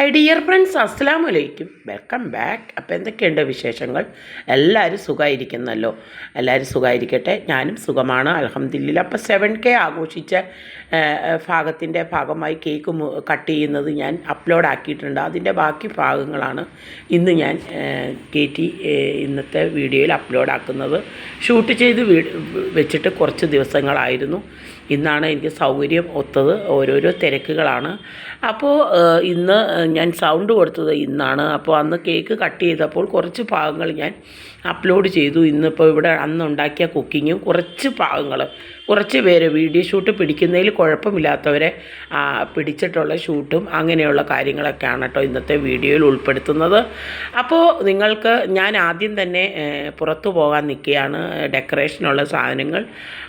Hi dear friends അസ്സാം വലൈക്കും welcome back അപ്പോൾ എന്തൊക്കെയുണ്ട് വിശേഷങ്ങൾ? എല്ലാവരും സുഖമായിരിക്കുന്നല്ലോ എല്ലാവരും സുഖമായിരിക്കട്ടെ ഞാനും സുഖമാണ്. അലഹമ്മദില്ല അപ്പോൾ സെവൻ കെ ആഘോഷിച്ച ഭാഗത്തിന്റെ ഭാഗമായി കേക്ക് കട്ട് ചെയ്യുന്നത് ഞാൻ അപ്ലോഡ് ആക്കിയിട്ടുണ്ട്. അതിന്റെ ബാക്കി ഭാഗങ്ങളാണ് ഇന്ന് ഞാൻ കയറ്റി ഇന്നത്തെ വീഡിയോയിൽ അപ്ലോഡ് ആക്കുന്നത്. ഷൂട്ട് ചെയ്ത് വെച്ചിട്ട് കുറച്ച് ദിവസങ്ങളായിരുന്നു. ഇന്നാണ് എനിക്ക് സൗകര്യം ഒത്തത് ഓരോരോ തിരക്കുകളാണ്. അപ്പോൾ ഇന്ന് ഞാൻ സൗണ്ട് കൊടുത്തത് ഇന്നാണ്. അപ്പോൾ അന്ന് കേക്ക് കട്ട് ചെയ്തപ്പോൾ കുറച്ച് ഭാഗങ്ങൾ ഞാൻ അപ്ലോഡ് ചെയ്തു. ഇന്നിപ്പോൾ ഇവിടെ അന്ന് ഉണ്ടാക്കിയ കുക്കിങ്ങും കുറച്ച് ഭാഗങ്ങൾ കുറച്ച് പേര് വീഡിയോ ഷൂട്ട് പിടിക്കുന്നതിൽ കുഴപ്പമില്ലാത്തവരെ പിടിച്ചിട്ടുള്ള ഷൂട്ടും അങ്ങനെയുള്ള കാര്യങ്ങളൊക്കെയാണ് കേട്ടോ ഇന്നത്തെ വീഡിയോയിൽ ഉൾപ്പെടുത്തുന്നത്. അപ്പോൾ നിങ്ങൾക്ക് ഞാൻ ആദ്യം തന്നെ പുറത്തു പോകാൻ നിൽക്കുകയാണ്. ഡെക്കറേഷനുള്ള സാധനങ്ങൾ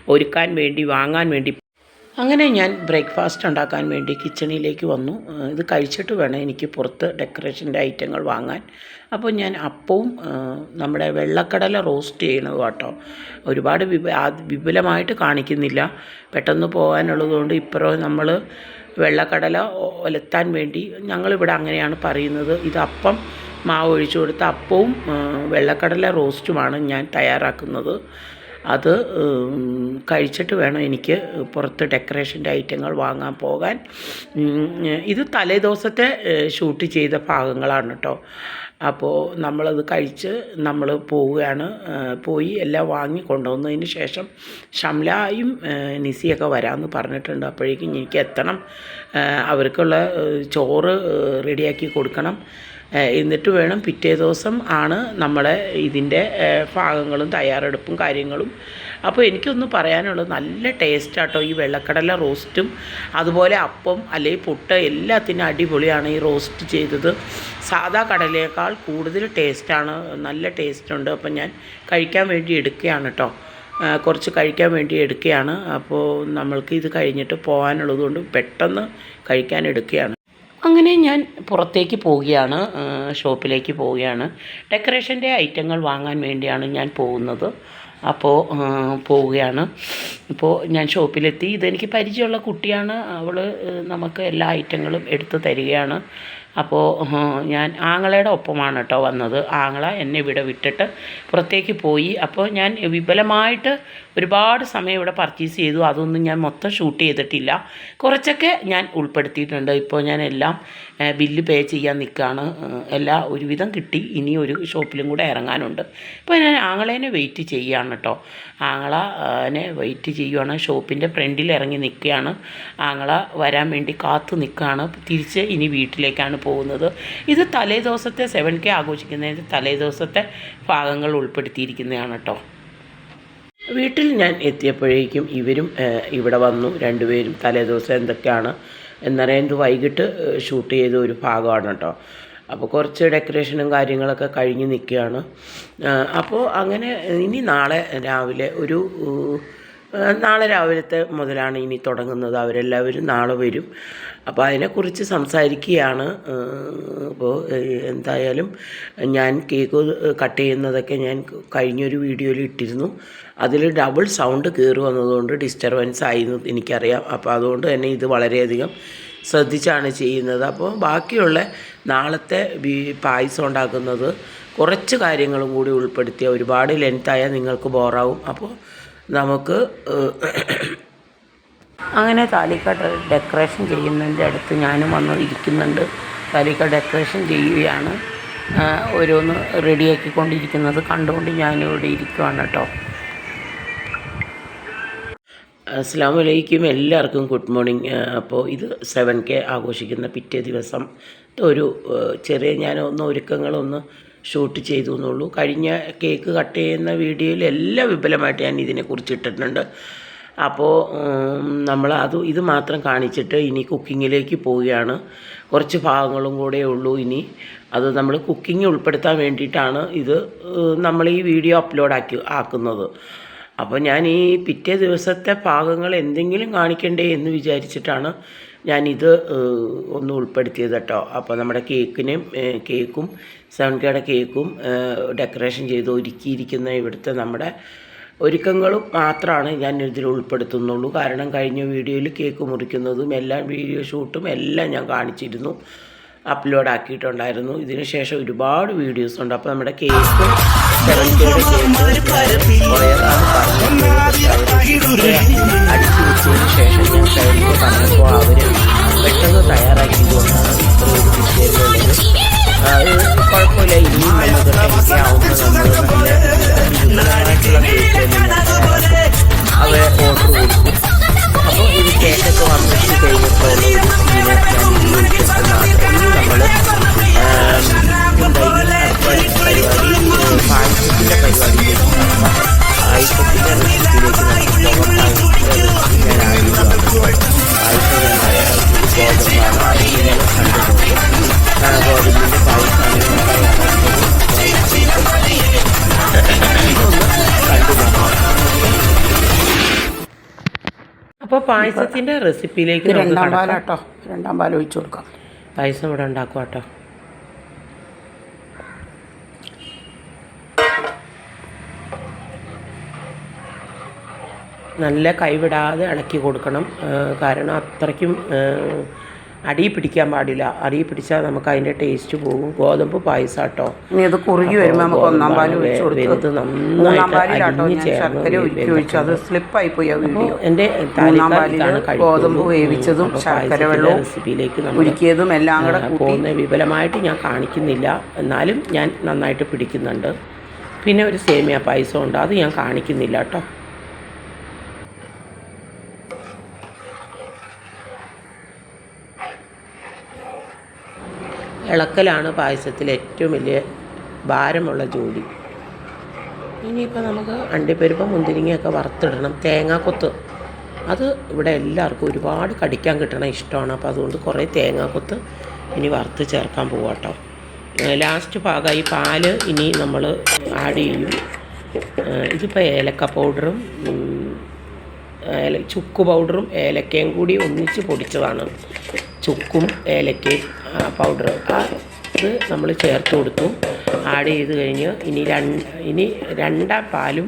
ഒരുക്കാൻ വേണ്ടി വാങ്ങാൻ വേണ്ടി അങ്ങനെ ഞാൻ ബ്രേക്ക്ഫാസ്റ്റ് ഉണ്ടാക്കാൻ വേണ്ടി കിച്ചണിലേക്ക് വന്നു. ഇത് കഴിച്ചിട്ട് വേണം എനിക്ക് പുറത്ത് ഡെക്കറേഷന്റെ ഐറ്റങ്ങൾ വാങ്ങാൻ. അപ്പോൾ ഞാൻ അപ്പവും നമ്മുടെ വെള്ളക്കടല റോസ്റ്റ് ചെയ്യണത് കേട്ടോ. ഒരുപാട് വിപ വിപുലമായിട്ട് കാണിക്കുന്നില്ല. പെട്ടെന്ന് പോകാനുള്ളതുകൊണ്ട് ഇപ്പുറം നമ്മൾ വെള്ളക്കടല ഒലത്താൻ വേണ്ടി ഞങ്ങളിവിടെ അങ്ങനെയാണ് പറയുന്നത്. ഇത് അപ്പം മാവ് ഒഴിച്ചു കൊടുത്ത അപ്പവും വെള്ളക്കടല റോസ്റ്റുമാണ് ഞാൻ തയ്യാറാക്കുന്നത്. അത് കഴിച്ചിട്ട് വേണം എനിക്ക് പുറത്ത് ഡെക്കറേഷന്റെ ഐറ്റങ്ങൾ വാങ്ങാൻ പോകാൻ. ഇത് തലേദിവസത്തെ ഷൂട്ട് ചെയ്ത ഭാഗങ്ങളാണ് കേട്ടോ അപ്പോൾ നമ്മളത് കഴിച്ച് നമ്മൾ പോവുകയാണ്. പോയി എല്ലാം വാങ്ങി കൊണ്ടുവന്നതിന് ശേഷം ഷംലായും നിസിയൊക്കെ വരാമെന്ന് പറഞ്ഞിട്ടുണ്ട്. അപ്പോഴേക്കും എനിക്ക് എത്തണം. അവർക്കുള്ള ചോറ് റെഡിയാക്കി കൊടുക്കണം. എന്നിട്ട് വേണം പിറ്റേ ദിവസം ആണ് നമ്മുടെ ഇതിന്റെ ഭാഗങ്ങളും തയ്യാറെടുപ്പും കാര്യങ്ങളും. അപ്പോൾ എനിക്കൊന്ന് പറയാനുള്ളത് നല്ല ടേസ്റ്റാട്ടോ ഈ വെള്ളക്കടല റോസ്റ്റും അതുപോലെ അപ്പം അല്ലെങ്കിൽ പുട്ട് എല്ലാത്തിനും അടിപൊളിയാണ് ഈ റോസ്റ്റ് ചെയ്തത്. സാധാ കടലയേക്കാൾ കൂടുതൽ ടേസ്റ്റാണ് നല്ല ടേസ്റ്റുണ്ട് അപ്പം ഞാൻ കഴിക്കാൻ വേണ്ടി എടുക്കുകയാണ് കേട്ടോ കുറച്ച് കഴിക്കാൻ വേണ്ടി എടുക്കുകയാണ്. അപ്പോൾ നമ്മൾക്ക് ഇത് കഴിഞ്ഞിട്ട് പോകാനുള്ളത് കൊണ്ട് പെട്ടെന്ന് കഴിക്കാൻ എടുക്കുകയാണ്. അങ്ങനെ ഞാൻ പുറത്തേക്ക് പോവുകയാണ് ഷോപ്പിലേക്ക് പോവുകയാണ്. ഡെക്കറേഷന്റെ ഐറ്റങ്ങൾ വാങ്ങാൻ വേണ്ടിയാണ് ഞാൻ പോകുന്നത്. അപ്പോൾ പോവുകയാണ്. ഇപ്പോൾ ഞാൻ ഷോപ്പിലെത്തി. ഇതെനിക്ക് പരിചയമുള്ള കുട്ടിയാണ്. അവൾ നമുക്ക് എല്ലാ ഐറ്റങ്ങളും എടുത്ത് തരികയാണ്. അപ്പോൾ ഞാൻ ആങ്ങളയുടെ ഒപ്പമാണ് കേട്ടോ വന്നത്. ആങ്ങള എന്നെ ഇവിടെ വിട്ടിട്ട് പുറത്തേക്ക് പോയി. അപ്പോൾ ഞാൻ വിപുലമായിട്ട് ഒരുപാട് സമയം ഇവിടെ പർച്ചേസ് ചെയ്തു. അതൊന്നും ഞാൻ മൊത്തം ഷൂട്ട് ചെയ്തിട്ടില്ല. കുറച്ചൊക്കെ ഞാൻ ഉൾപ്പെടുത്തിയിട്ടുണ്ട്. ഇപ്പോൾ ഞാൻ എല്ലാം ബില്ല് പേ ചെയ്യാൻ നിൽക്കുകയാണ് എല്ലാ ഒരുവിധം കിട്ടി. ഇനി ഒരു ഷോപ്പിലും കൂടെ ഇറങ്ങാനുണ്ട്. ഇപ്പോൾ ഞാൻ ആങ്ങളേനെ വെയിറ്റ് ചെയ്യുകയാണ് കേട്ടോ. ആങ്ങളനെ വെയിറ്റ് ചെയ്യുകയാണ് ഷോപ്പിന്റെ ഫ്രണ്ടിൽ ഇറങ്ങി നിൽക്കുകയാണ് ആങ്ങള വരാൻ വേണ്ടി കാത്തു നിൽക്കുകയാണ് തിരിച്ച് ഇനി വീട്ടിലേക്കാണ് പോകുന്നത്. ഇത് തലേ ദിവസത്തെ സെവൻ കെ ആഘോഷിക്കുന്നതിന് തലേ ദിവസത്തെ ഭാഗങ്ങൾ ഉൾപ്പെടുത്തിയിരിക്കുന്നതാണ് കേട്ടോ വീട്ടിൽ ഞാൻ എത്തിയപ്പോഴേക്കും ഇവരും ഇവിടെ വന്നു. രണ്ടുപേരും തലേദിവസം എന്തൊക്കെയാണ് എന്നറിയാൻ ഇത് വൈകിട്ട് ഷൂട്ട് ചെയ്ത ഒരു ഭാഗമാണ് കേട്ടോ അപ്പോൾ കുറച്ച് ഡെക്കറേഷനും കാര്യങ്ങളൊക്കെ കഴിഞ്ഞ് നിൽക്കുകയാണ്. അപ്പോൾ അങ്ങനെ ഇനി നാളെ രാവിലെ ഒരു നാളെ രാവിലത്തെ മുതലാണ് ഇനി തുടങ്ങുന്നത്. അവരെല്ലാവരും നാളെ വരും. അപ്പോൾ അതിനെക്കുറിച്ച് സംസാരിക്കുകയാണ്. അപ്പോൾ എന്തായാലും ഞാൻ കേക്ക് കട്ട് ചെയ്യുന്നതൊക്കെ ഞാൻ കഴിഞ്ഞൊരു വീഡിയോയിൽ ഇട്ടിരുന്നു. അതിൽ ഡബിൾ സൗണ്ട് കയറി വന്നതുകൊണ്ട് ഡിസ്റ്റർബൻസ് ആയിരുന്നു എനിക്കറിയാം. അപ്പോൾ അതുകൊണ്ട് തന്നെ ഇത് വളരെയധികം ശ്രദ്ധിച്ചാണ് ചെയ്യുന്നത്. അപ്പോൾ ബാക്കിയുള്ള നാളത്തെ പായസം ഉണ്ടാക്കുന്നത് കുറച്ച് കാര്യങ്ങളും കൂടി ഉൾപ്പെടുത്തിയ ഒരുപാട് ലെങ്തായാൽ നിങ്ങൾക്ക് ബോറാവും അപ്പോൾ നമുക്ക് അങ്ങനെ താലിക്ക ഡെക്കറേഷൻ ചെയ്യുന്നതിന്റെ അടുത്ത് ഞാനും വന്ന് ഇരിക്കുന്നുണ്ട്. താലിക്ക ഡെക്കറേഷൻ ചെയ്യുകയാണ്. ഓരോന്ന് റെഡിയാക്കിക്കൊണ്ടിരിക്കുന്നത് കണ്ടുകൊണ്ട് ഞാനും ഇവിടെ ഇരിക്കുവാണ് കേട്ടോ. അസ്സാം വലൈക്കും എല്ലാവർക്കും ഗുഡ് മോർണിംഗ്. അപ്പോൾ ഇത് സെവൻ കെ ആഘോഷിക്കുന്ന പിറ്റേ ദിവസം ഒരു ചെറിയ ഞാൻ ഒന്ന് ഒരുക്കങ്ങളൊന്ന് ഷൂട്ട് ചെയ്തു എന്നുള്ളൂ. കഴിഞ്ഞ കേക്ക് കട്ട് ചെയ്യുന്ന വീഡിയോയിൽ എല്ലാം വിപുലമായിട്ട് ഞാൻ ഇതിനെക്കുറിച്ച് ഇട്ടിട്ടുണ്ട്. അപ്പോൾ നമ്മൾ അത് ഇത് മാത്രം കാണിച്ചിട്ട് ഇനി കുക്കിങ്ങിലേക്ക് പോവുകയാണ്. കുറച്ച് ഭാഗങ്ങളും കൂടെ ഉള്ളൂ ഇനി. അത് നമ്മൾ കുക്കിംഗ് ഉൾപ്പെടുത്താൻ വേണ്ടിയിട്ടാണ് ഇത് നമ്മൾ ഈ വീഡിയോ അപ്ലോഡ് ആക്കി ആക്കുന്നത്. അപ്പോൾ ഞാൻ ഈ പിറ്റേ ദിവസത്തെ ഭാഗങ്ങൾ എന്തെങ്കിലും കാണിക്കണ്ടേ എന്ന് വിചാരിച്ചിട്ടാണ് ഞാനിത് ഒന്ന് ഉൾപ്പെടുത്തിയത് കേട്ടോ. അപ്പോൾ നമ്മുടെ കേക്കിനും കേക്കും സെവൻ കെയുടെ കേക്കും ഡെക്കറേഷൻ ചെയ്ത് ഒരുക്കിയിരിക്കുന്ന ഇവിടുത്തെ നമ്മുടെ ഒരുക്കങ്ങളും മാത്രമാണ് ഞാൻ ഇതിൽ ഉൾപ്പെടുത്തുന്നുള്ളൂ. കാരണം കഴിഞ്ഞ വീഡിയോയിൽ കേക്ക് മുറിക്കുന്നതും എല്ലാം വീഡിയോ ഷൂട്ടും എല്ലാം ഞാൻ കാണിച്ചിരുന്നു. അപ്ലോഡ് ആക്കിയിട്ടുണ്ടായിരുന്നു. ഇതിന് ശേഷം ഒരുപാട് വീഡിയോസ് ഉണ്ട്. അപ്പോൾ നമ്മുടെ കേക്ക് അടിച്ചു വെച്ചതിന് ശേഷം ഞാൻ കഴിഞ്ഞു പറഞ്ഞപ്പോൾ അവർ പെട്ടെന്ന് തയ്യാറാക്കിയതുകൊണ്ടാണ് ഇത്ര ഒരു വിഷയമുള്ളത് കുഴപ്പമില്ല. ഇനിയും നമുക്ക് ടെൻഷനാവുമ്പോൾ നമ്മൾ മാത്രം നമ്മൾ പരിപാടി പായസത്തിന്റെ പരിപാടിയിലേക്ക് പായസത്തിന്റെ റെസിപ്പിയിലേക്ക് നമുക്ക് പോകാം പായസത്തിന്റെ റെസിപ്പി ഞാൻ ആദ്യമാണ് പായസം ഗോതമ്പാണ് നിങ്ങൾ കണ്ടു ഗോതമ്പിന്റെ പായസമാണ് ഞാൻ തയ്യാറാക്കിയത് ഒന്ന് കണ്ടു നോക്കാം അപ്പോൾ പായസത്തിന്റെ റെസിപ്പിയിലേക്ക് രണ്ടാം. പാലാട്ടോ രണ്ടാം പാൽ ഒഴിച്ചു കൊടുക്കാം പായസം ഇവിടെ ഉണ്ടാക്കുക കേട്ടോ നല്ല കൈവിടാതെ ഇളക്കി കൊടുക്കണം. കാരണം അത്രയ്ക്കും അടി പിടിക്കാൻ പാടില്ല. അടി പിടിച്ചാൽ നമുക്ക് അതിന്റെ ടേസ്റ്റ് പോകും. ഗോതമ്പ് പായസം കേട്ടോ ഇനി ഇത് കുറുകി വരുമ്പോൾ നമുക്ക് ഒന്നാം പാൽ കൊടുത്ത് നന്നായിട്ട് അലിഞ്ഞ് ചേർന്ന് അത് സ്ലിപ്പായി പോയി എന്റെ ഗോതമ്പ് വേവിച്ചതും ശർക്കര വെള്ളവും റെസിപ്പിയിലേക്ക് ഒരുക്കിയതും എല്ലാം കൂടെ പോകുന്ന വിപുലമായിട്ട് ഞാൻ കാണിക്കുന്നില്ല. എന്നാലും ഞാൻ നന്നായിട്ട് പിടിക്കുന്നുണ്ട്. പിന്നെ ഒരു സേമിയ പായസം ഉണ്ട്. അത് ഞാൻ കാണിക്കുന്നില്ല കേട്ടോ. ഇളക്കലാണ് പായസത്തിൽ ഏറ്റവും വലിയ ഭാരമുള്ള ജോലി. ഇനിയിപ്പോൾ നമുക്ക് അണ്ടിപ്പരിപ്പ് മുന്തിരിങ്ങയൊക്കെ വറുത്തിടണം. തേങ്ങാക്കൊത്ത്. അത് ഇവിടെ എല്ലാവർക്കും ഒരുപാട് കടിക്കാൻ കിട്ടണ ഇഷ്ടമാണ്. അപ്പോൾ അതുകൊണ്ട് കുറേ തേങ്ങാക്കൊത്ത് ഇനി വറുത്ത് ചേർക്കാൻ പോവാട്ടോ ലാസ്റ്റ് ഭാഗമായി പാൽ ഇനി നമ്മൾ ആഡ് ചെയ്യും. ഇതിപ്പോൾ ഏലക്ക പൗഡറും ചുക്ക് പൗഡറും ഏലക്കയും കൂടി ഒന്നിച്ച് പൊടിച്ചതാണ്. ചുക്കും ഏലക്കയും പൗഡർ അത് നമ്മൾ ചേർത്ത് കൊടുത്തു. ആഡ് ചെയ്ത് കഴിഞ്ഞ് ഇനി രണ്ട് ഇനി രണ്ടാം പാലും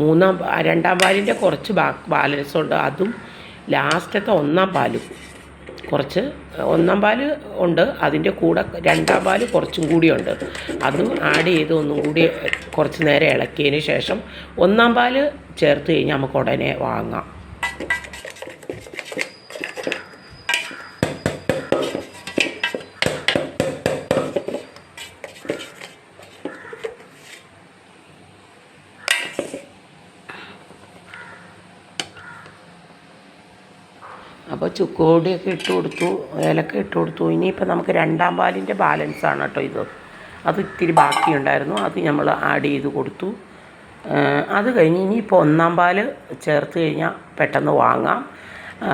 മൂന്നാം രണ്ടാം പാലിന്റെ കുറച്ച് ബാ ബാലൻസ് ഉണ്ട് അതും ലാസ്റ്റത്തെ ഒന്നാം പാലും. കുറച്ച് ഒന്നാം പാൽ ഉണ്ട് അതിന്റെ കൂടെ രണ്ടാം പാൽ കുറച്ചും കൂടി ഉണ്ട്. അതും ആഡ് ചെയ്ത് ഒന്നും കൂടി കുറച്ച് നേരം ഇളക്കിയതിന് ശേഷം ഒന്നാം പാൽ ചേർത്ത് കഴിഞ്ഞാൽ നമുക്ക് ഉടനെ വാങ്ങാം. അപ്പോൾ ചുക്കുപൊടിയൊക്കെ ഇട്ട് കൊടുത്തു ഏലക്ക ഇട്ട് കൊടുത്തു. ഇനിയിപ്പോൾ നമുക്ക് രണ്ടാം പാലിന്റെ ബാലൻസ് ആണ് കേട്ടോ ഇത്. അത് ഇത്തിരി ബാക്കിയുണ്ടായിരുന്നു അത് നമ്മൾ ആഡ് ചെയ്ത് കൊടുത്തു. അത് കഴിഞ്ഞ് ഇനിയിപ്പോൾ ഒന്നാം പാൽ ചേർത്ത് കഴിഞ്ഞാൽ പെട്ടെന്ന് വാങ്ങാം.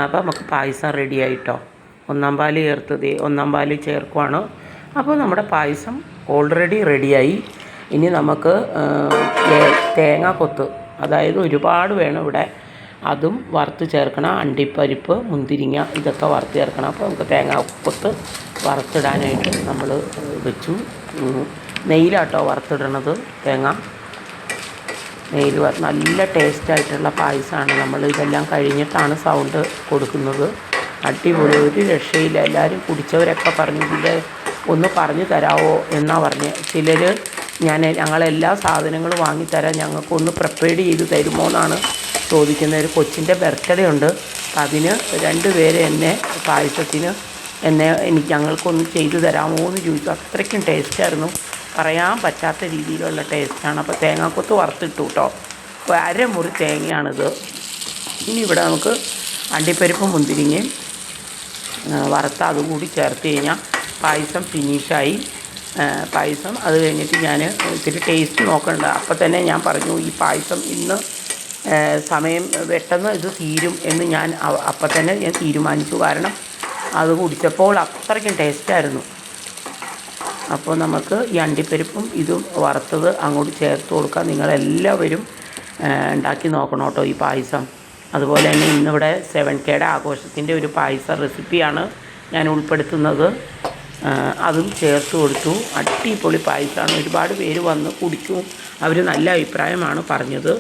അപ്പോൾ നമുക്ക് പായസം റെഡി ആയിട്ടോ. ഒന്നാം പാൽ ചേർത്തത് ഒന്നാം പാൽ ചേർക്കുവാണ്. അപ്പോൾ നമ്മുടെ പായസം ഓൾറെഡി റെഡിയായി ഇനി നമുക്ക് തേങ്ങ കൊത്ത് അതായത് ഒരുപാട് വേണം ഇവിടെ അതും വറുത്ത് ചേർക്കണം അണ്ടിപ്പരിപ്പ് മുന്തിരിങ്ങ ഇതൊക്കെ വറുത്ത് ചേർക്കണം. അപ്പോൾ നമുക്ക് തേങ്ങ കൊത്ത് വറുത്തിടാനായിട്ട് നമ്മൾ വെച്ചു. നെയ്യിലാട്ടോ വറുത്തിടണത് തേങ്ങ. നെയ്യിൽ നല്ല ടേസ്റ്റായിട്ടുള്ള പായസമാണ്. നമ്മൾ ഇതെല്ലാം കഴിഞ്ഞിട്ടാണ് സൗണ്ട് കൊടുക്കുന്നത്. അടിപൊളി ഒരു രക്ഷയില്ല. എല്ലാവരും കുടിച്ചവരൊക്കെ പറഞ്ഞു ഇതിന്റെ ഒന്ന് പറഞ്ഞു തരാമോ എന്നാ പറഞ്ഞ്. ചിലർ ഞാൻ ഞങ്ങളെല്ലാ സാധനങ്ങളും വാങ്ങിത്തരാം. ഞങ്ങൾക്കൊന്ന് പ്രിപ്പയർ ചെയ്ത് തരുമോ എന്നാണ് ചോദിക്കുന്നത് ഒരു കൊച്ചിന്റെ ബർത്ത്ഡേ ഉണ്ട്. അപ്പം അതിന് രണ്ട് പേര് എന്നെ പായസത്തിന് എന്നെ എനിക്ക് ഞങ്ങൾക്കൊന്ന് ചെയ്തു തരാമോ എന്ന് ചോദിച്ചു. അത്രയ്ക്കും ടേസ്റ്റായിരുന്നു പറയാൻ പറ്റാത്ത രീതിയിലുള്ള ടേസ്റ്റാണ് അപ്പോൾ തേങ്ങാക്കൊത്ത് വറുത്തിട്ടു കേട്ടോ അപ്പോൾ അരമുറി തേങ്ങയാണിത്. ഇനി ഇവിടെ നമുക്ക് അണ്ടിപ്പരിപ്പും മുന്തിരിങ്ങയും വറുത്ത അതുകൂടി ചേർത്ത് കഴിഞ്ഞാൽ പായസം ഫിനിഷായി പായസം അത് കഴിഞ്ഞിട്ട് ഞാൻ ഇത്തിരി ടേസ്റ്റ് നോക്കണ്ട. അപ്പോൾ തന്നെ ഞാൻ പറഞ്ഞു ഈ പായസം ഇന്ന് സമയം പെട്ടെന്ന് ഇത് തീരും എന്ന് ഞാൻ അപ്പം തന്നെ ഞാൻ തീരുമാനിച്ചു. കാരണം അത് കുടിച്ചപ്പോൾ അത്രയ്ക്കും ടേസ്റ്റായിരുന്നു അപ്പോൾ നമുക്ക് ഈ അണ്ടിപ്പരിപ്പും ഇതും വറുത്തത് അങ്ങോട്ട് ചേർത്ത് കൊടുക്കാം. നിങ്ങളെല്ലാവരും ഉണ്ടാക്കി നോക്കണം കേട്ടോ ഈ പായസം. അതുപോലെ തന്നെ ഇന്നിവിടെ സെവൻ കെയുടെ ആഘോഷത്തിന്റെ ഒരു പായസ റെസിപ്പിയാണ് ഞാൻ ഉൾപ്പെടുത്തുന്നത്. അതും ചേർത്ത് കൊടുത്തു. അടിപൊളി പായസമാണ്. ഒരുപാട് പേര് വന്ന് കുടിച്ചു അവർ നല്ല അഭിപ്രായമാണ് പറഞ്ഞത്.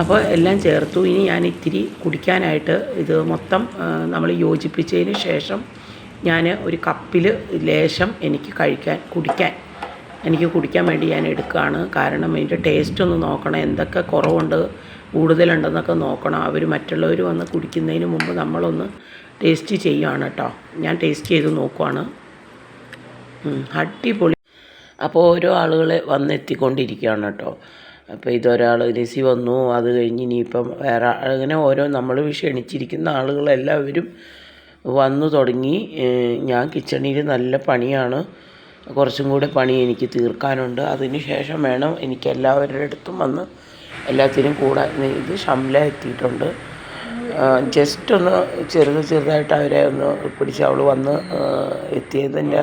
അപ്പോൾ എല്ലാം ചേർത്തു. ഇനി ഞാൻ ഇത്തിരി കുടിക്കാനായിട്ട് ഇത് മൊത്തം നമ്മൾ യോജിപ്പിച്ചതിന് ശേഷം ഞാൻ ഒരു കപ്പിൽ ലേശം എനിക്ക് കഴിക്കാൻ കുടിക്കാൻ എനിക്ക് കുടിക്കാൻ വേണ്ടി ഞാൻ എടുക്കുകയാണ്. കാരണം അതിന്റെ ടേസ്റ്റ് ഒന്ന് നോക്കണം എന്തൊക്കെ കുറവുണ്ട് കൂടുതലുണ്ടെന്നൊക്കെ നോക്കണം. അവർ മറ്റുള്ളവർ വന്ന് കുടിക്കുന്നതിന് മുമ്പ് നമ്മളൊന്ന് ടേസ്റ്റ് ചെയ്യുകയാണ് കേട്ടോ. ഞാൻ ടേസ്റ്റ് ചെയ്ത് നോക്കുവാണ്. അടിപൊളി. അപ്പോൾ ഓരോ ആളുകൾ വന്നെത്തിക്കൊണ്ടിരിക്കുകയാണ് കേട്ടോ. അപ്പോൾ ഇതൊരാൾ രസി വന്നു അത് കഴിഞ്ഞ് ഇനിയിപ്പം വേറെ അങ്ങനെ ഓരോ നമ്മൾ ക്ഷണിച്ചിരിക്കുന്ന ആളുകളെല്ലാവരും വന്നു തുടങ്ങി. ഞാൻ കിച്ചണിൽ നല്ല പണിയാണ്. കുറച്ചും കൂടെ പണി എനിക്ക് തീർക്കാനുണ്ട്. അതിന് ശേഷം വേണം എനിക്ക് എല്ലാവരുടെ അടുത്തും വന്ന് എല്ലാത്തിനും കൂടെ ഇത് ഷംല എത്തിയിട്ടുണ്ട്. ജസ്റ്റ് ഒന്ന് ചെറുത് ചെറുതായിട്ട് അവരെ ഒന്ന് പിടിച്ച് അവൾ വന്ന് എത്തിയതിന്റെ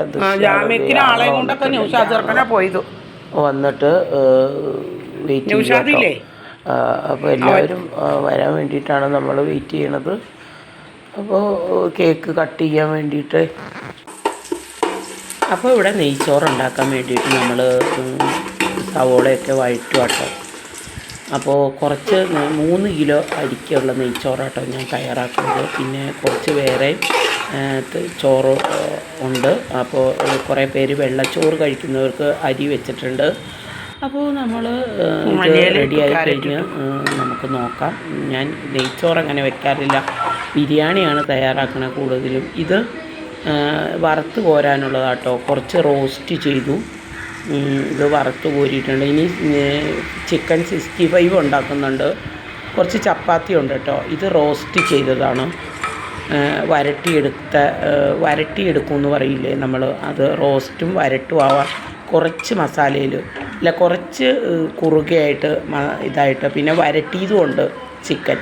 വന്നിട്ട് വെയിറ്റ് നൗഷാദില്ലേ? അപ്പോൾ എല്ലാവരും വരാൻ വേണ്ടിയിട്ടാണ് നമ്മൾ വെയിറ്റ് ചെയ്യണത്. അപ്പോൾ കേക്ക് കട്ട് ചെയ്യാൻ വേണ്ടിയിട്ട്. അപ്പോൾ ഇവിടെ നെയ്ച്ചോറ് ഉണ്ടാക്കാൻ വേണ്ടിയിട്ട് നമ്മൾ സവോളയൊക്കെ വഴറ്റുവാട്ടോ അപ്പോൾ കുറച്ച് മൂന്ന് കിലോ അരിക്കുള്ള നെയ്ച്ചോറാട്ടോ ഞാൻ തയ്യാറാക്കുന്നത്. പിന്നെ കുറച്ച് വേറെ ചോറ് ഉണ്ട്. അപ്പോൾ കുറേ പേര് വെള്ളച്ചോറ് കഴിക്കുന്നവർക്ക് അരി വെച്ചിട്ടുണ്ട്. അപ്പോൾ നമ്മൾ റെഡിയായി കഴിഞ്ഞ് നമുക്ക് നോക്കാം. ഞാൻ നെയ്ച്ചോറ് അങ്ങനെ വെക്കാറില്ല. ബിരിയാണിയാണ് തയ്യാറാക്കുന്നത് കൂടുതലും. ഇത് വറുത്ത് കോരാനുള്ളതാട്ടോ. കുറച്ച് റോസ്റ്റ് ചെയ്തു. ഇത് വറുത്ത് കോരിയിട്ടുണ്ട്. ഇനി ചിക്കൻ സിക്സ്റ്റി ഫൈവ് ഉണ്ടാക്കുന്നുണ്ട്. കുറച്ച് ചപ്പാത്തി ഉണ്ട് കേട്ടോ. ഇത് റോസ്റ്റ് ചെയ്തതാണ്. വരട്ടിയെടുത്ത വരട്ടിയെടുക്കുമെന്ന് വരട്ടിയെടുക്കും എന്ന് പറയില്ലേ നമ്മൾ? അത് റോസ്റ്റും വരട്ടും ആവാം. കുറച്ച് മസാലയിൽ അല്ല കുറച്ച് കുറുകയായിട്ട് ഇതായിട്ട് പിന്നെ വരട്ടിയതുമുണ്ട് ചിക്കൻ.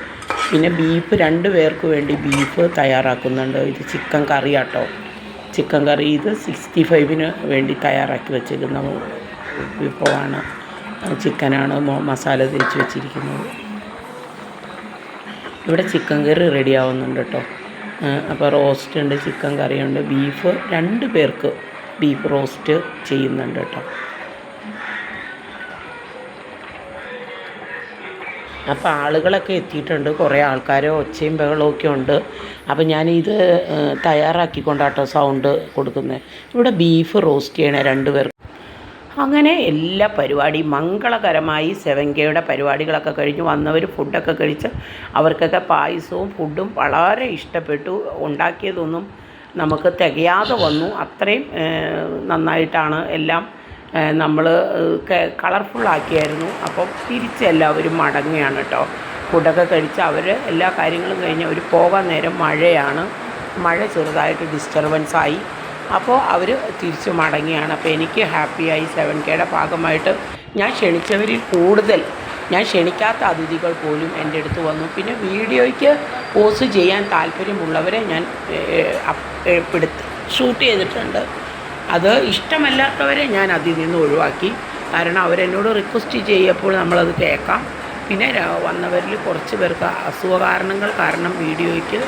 പിന്നെ ബീഫ് രണ്ട് പേർക്ക് വേണ്ടി ബീഫ് തയ്യാറാക്കുന്നുണ്ട്. ഇത് ചിക്കൻ കറി ആട്ടോ ചിക്കൻ കറി ഇത് സിക്സ്റ്റി ഫൈവിന് വേണ്ടി തയ്യാറാക്കി വെച്ചിരിക്കുന്ന വിഭവമാണ്. ചിക്കനാണ് മസാല തേച്ച് വെച്ചിരിക്കുന്നത്. ഇവിടെ ചിക്കൻ കറി റെഡി ആവുന്നുണ്ട് കേട്ടോ അപ്പോൾ റോസ്റ്റ് ഉണ്ട് ചിക്കൻ കറിയുണ്ട്. ബീഫ് രണ്ട് പേർക്ക് ബീഫ് റോസ്റ്റ് ചെയ്യുന്നുണ്ട് കേട്ടോ അപ്പോൾ ആളുകളൊക്കെ എത്തിയിട്ടുണ്ട്. കുറേ ആൾക്കാർ ഒച്ചയും ഒക്കെ ഉണ്ട്. അപ്പോൾ ഞാനിത് തയ്യാറാക്കിക്കൊണ്ടാട്ടോ സൗണ്ട് കൊടുക്കുന്നത്. ഇവിടെ ബീഫ് റോസ്റ്റ് ചെയ്യണേ രണ്ട് പേർക്ക്. അങ്ങനെ എല്ലാ പരിപാടിയും മംഗളകരമായി സെവൻ പരിപാടികളൊക്കെ കഴിഞ്ഞ്. വന്നവർ ഫുഡൊക്കെ കഴിച്ച് അവർക്കൊക്കെ പായസവും ഫുഡും വളരെ ഇഷ്ടപ്പെട്ടു. ഉണ്ടാക്കിയതൊന്നും നമുക്ക് തികയാതെ വന്നു. അത്രയും നന്നായിട്ടാണ് എല്ലാം നമ്മൾ കളർഫുള്ളാക്കിയായിരുന്നു. അപ്പം തിരിച്ചെല്ലാവരും മടങ്ങുകയാണ് കേട്ടോ ഫുഡൊക്കെ കഴിച്ച് അവർ എല്ലാ കാര്യങ്ങളും കഴിഞ്ഞ് അവർ പോകാൻ നേരം മഴയാണ്. മഴ ചെറുതായിട്ട് ഡിസ്റ്റർബൻസ് ആയി. അപ്പോൾ അവർ തിരിച്ച് മടങ്ങിയാണ് അപ്പോൾ എനിക്ക് ഹാപ്പിയായി സെവൻ കെയുടെ ഭാഗമായിട്ട് ഞാൻ ക്ഷണിച്ചവരിൽ കൂടുതൽ ഞാൻ ക്ഷണിക്കാത്ത അതിഥികൾ പോലും എന്റെ അടുത്ത് വന്നു. പിന്നെ വീഡിയോയ്ക്ക് പോസ്റ്റ് ചെയ്യാൻ താല്പര്യമുള്ളവരെ ഞാൻ ഏഹ്, ഷൂട്ട് ചെയ്തിട്ടുണ്ട്. അത് ഇഷ്ടമല്ലാത്തവരെ ഞാൻ അതിൽ നിന്ന് ഒഴിവാക്കി. കാരണം അവരെന്നോട് റിക്വസ്റ്റ് ചെയ്യപ്പോൾ നമ്മളത് കേൾക്കാം. പിന്നെ വന്നവരിൽ കുറച്ച് പേർക്ക് അസുഖ കാരണങ്ങൾ കാരണം വീഡിയോയ്ക്ക്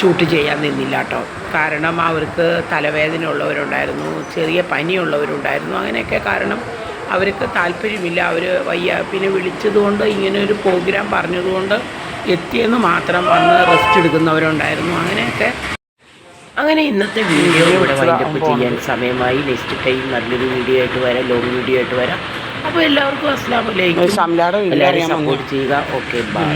ഷൂട്ട് ചെയ്യാൻ നിന്നില്ല കേട്ടോ. കാരണം അവർക്ക് തലവേദന ഉള്ളവരുണ്ടായിരുന്നു ചെറിയ പനിയുള്ളവരുണ്ടായിരുന്നു. അങ്ങനെയൊക്കെ കാരണം അവർക്ക് താല്പര്യമില്ല. അവർ വയ്യ പിന്നെ വിളിച്ചതുകൊണ്ട് ഇങ്ങനെ ഒരു പ്രോഗ്രാം പറഞ്ഞതുകൊണ്ട് എത്തിയെന്ന് മാത്രം വന്ന് റെസ്റ്റ് എടുക്കുന്നവരുണ്ടായിരുന്നു. അങ്ങനെയൊക്കെ അങ്ങനെ ഇന്നത്തെ വീഡിയോ ഇവിടെ വൈൻഡപ്പ് ചെയ്യാൻ സമയമായി. നെക്സ്റ്റ് ടൈം നല്ലൊരു വീഡിയോ ആയിട്ട് വരാം. ലോങ് വീഡിയോ ആയിട്ട് വരാം. അപ്പോൾ എല്ലാവർക്കും അസ്ലാം വലൈക്കും ഷംലയുടെ വീട്ടിൽ എല്ലാവരും സപ്പോർട്ട് ചെയ്യുക. Okay bye